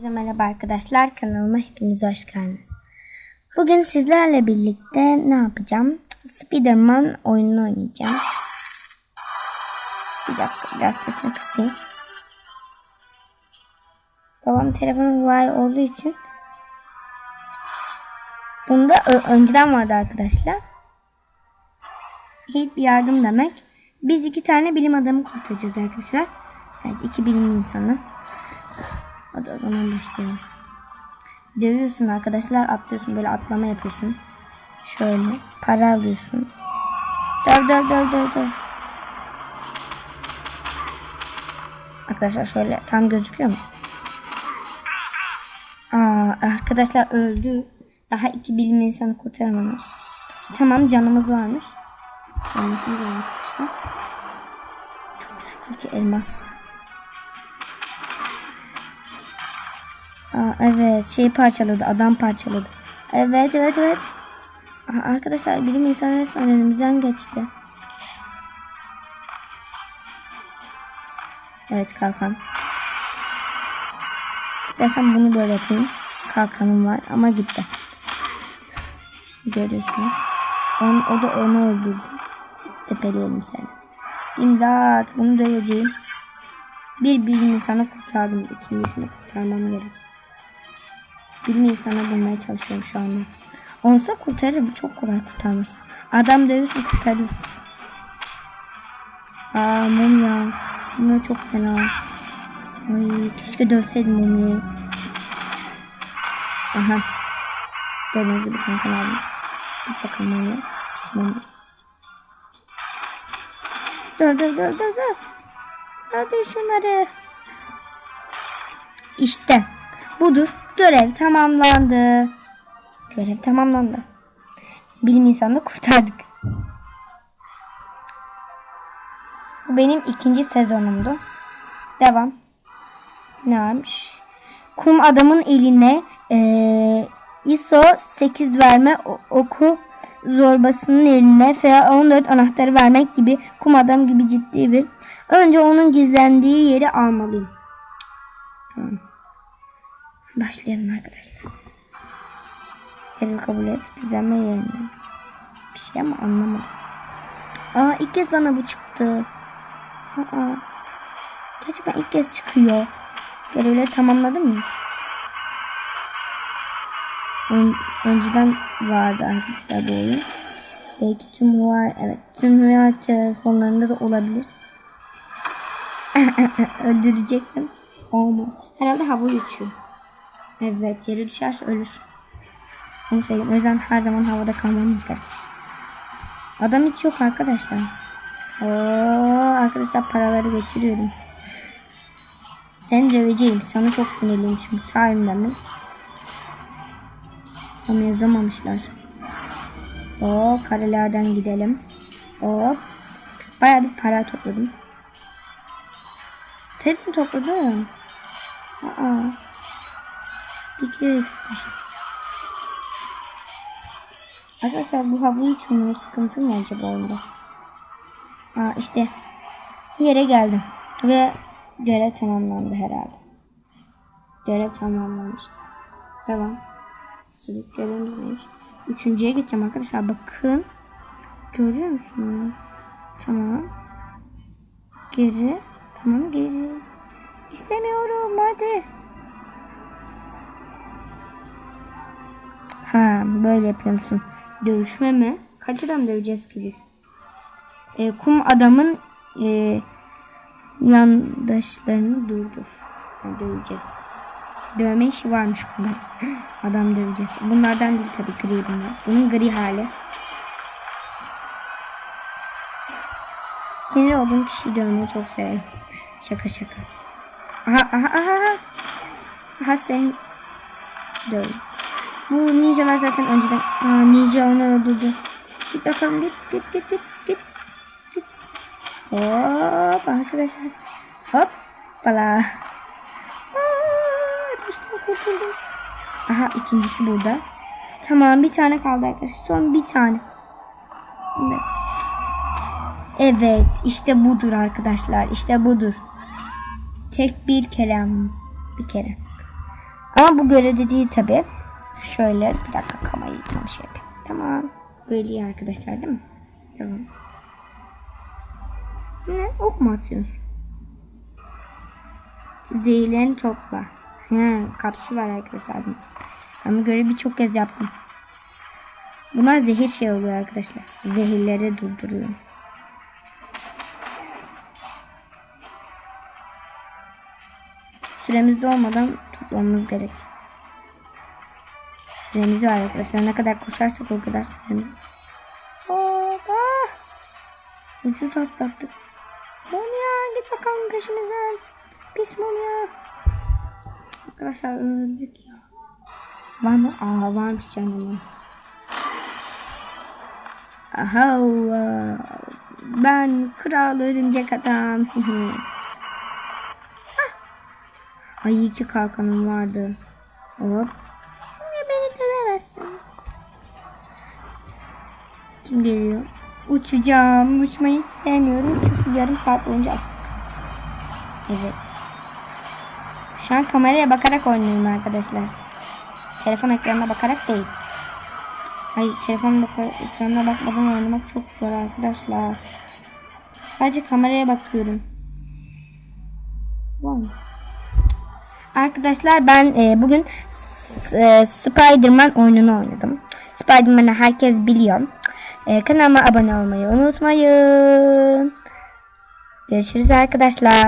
Herkese merhaba arkadaşlar. Kanalıma hepiniz hoş geldiniz. Bugün sizlerle birlikte ne yapacağım? Spiderman oyununu oynayacağım. Bir dakika biraz sesini kısayım. Babam telefonu var olduğu için Bunda önceden vardı arkadaşlar. Bir yardım demek. Biz iki tane bilim adamı kurtaracağız arkadaşlar. Evet iki bilim insanı. Hadi o zaman başlayalım. Dövüyorsun arkadaşlar atlıyorsun böyle atlama yapıyorsun. Şöyle para alıyorsun. Döv döv döv döv döv. Arkadaşlar şöyle tam gözüküyor mu? Aa, arkadaşlar öldü. Daha iki bilim insanı kurtaramadı. Tamam canımız varmış. Canımız var. Çünkü elmas var. Aa, evet şey parçaladı adam parçaladı. Evet evet evet. Aha, arkadaşlar bilim insanı resmen önümüzden geçti. Evet kalkan. İstersen bunu böyle yapayım. Kalkanım var ama gitti. Görüyorsunuz. On, o da onu öldürdü. Tepeleyelim seni. İmdat bunu döveceğim. Bir bilim insanı kurtardım. İkincisini kurtarmam gerek. Bilim insanı bulmaya çalışıyorum şu anda. Olsa kurtarırım. Çok kolay kurtarması. Adam dövüyorsun kurtarıyorsun. Aa mum ya. Mum çok fena. Ay keşke dövseydim mumyayı. Aha. Gördüğünüz gibi kanka aldım. Git bakalım oraya. Bismillah. Dur dur dur dur dur. Hadi şunları. İşte. Budur. Görev tamamlandı. Görev tamamlandı. Bilim insanını kurtardık. Bu benim ikinci sezonumdu. Devam. Ne varmış? Kum adamın eline eee ISO 8 verme oku zorbasının eline FA14 anahtarı vermek gibi kum adam gibi ciddi bir. Önce onun gizlendiği yeri almalıyım. Tamam. Başlayalım arkadaşlar. Görev kabul et. Gizlenme yerine. Bir şey ama anlamadım. Aa ilk kez bana bu çıktı. Aa. Gerçekten ilk kez çıkıyor. Görevleri tamamladım mı? Ön, önceden vardı arkadaşlar bu oyun. Belki tüm Huawei, evet tüm Huawei telefonlarında da olabilir. Öldürecektim. Olma. Herhalde hava uçuyor. Evet yere düşerse ölür. Onu söyleyeyim. O yüzden her zaman havada kalmamız gerek. Adam hiç yok arkadaşlar. Oo, arkadaşlar paraları geçiriyorum. Seni döveceğim. Sana çok sinirliyim çünkü tarihimden mi? Ama yazamamışlar. O karelerden gidelim. Hop. Bayağı bir para topladım. Hepsini topladım. Aa. Kere eksikmiş. Arkadaşlar bu hava uçmuyor. Sıkıntı mı acaba onda? Aa işte. Yere geldim. Ve görev tamamlandı herhalde. Görev tamamlanmış. Devam. Sıradaki görevimiz neymiş? Üçüncüye geçeceğim arkadaşlar. Bakın. Görüyor musunuz? Tamam. Geri. Tamam geri. İstemiyorum hadi. Böyle yapıyor musun? Dövüşme mi? Kaç adam döveceğiz ki biz? E, kum adamın e, yandaşlarını durdur. Yani döveceğiz. Dövme işi varmış bunda. Adam döveceğiz. Bunlardan değil tabii gri bunlar. Bunun gri hali. Sinir olduğum kişiyi dövmeyi çok severim. Şaka şaka. Aha aha aha. aha. Aha sen döv. Bu ninjalar zaten önceden Aa, ninja onu öldürdü. Git bakalım git git git git git. git. Hop arkadaşlar. Hop. Bala. Ateşten kurtuldum. Aha ikincisi burada. Tamam bir tane kaldı arkadaşlar. Son bir tane. Evet. Evet işte budur arkadaşlar. İşte budur. Tek bir kelam. Bir kere. Ama bu görevde değil tabi. Şöyle bir dakika kamerayı tam şey yapayım. Tamam. Böyle iyi arkadaşlar değil mi? Tamam. Ne? Ok mu atıyorsun? Zehirlerini topla. He, kapsül var arkadaşlar. Bu görevi birçok kez yaptım. Bunlar zehir şey oluyor arkadaşlar. Zehirleri durduruyor. Süremiz olmadan toplamamız gerek. Süremiz var arkadaşlar. Ne kadar koşarsak o kadar süremiz var. Hoppa. Ucuz atlattık. Monya git bakalım peşimizden. Pis Monya. Arkadaşlar öldük ya. Var mı? Aa varmış canımız. Aha. Ben kral örümcek adam. Ay iki kalkanım vardı. Hop. Geliyor? Uçacağım. Uçmayı sevmiyorum çünkü yarım saat boyunca Evet. Şu an kameraya bakarak oynuyorum arkadaşlar. Telefon ekranına bakarak değil. Hayır telefon ekranına bakmadan oynamak çok zor arkadaşlar. Sadece kameraya bakıyorum. Wow. Arkadaşlar ben e, bugün e, Spider-Man oyununu oynadım. Spider-Man'ı herkes biliyor. E, kanalıma abone olmayı unutmayın. Görüşürüz arkadaşlar.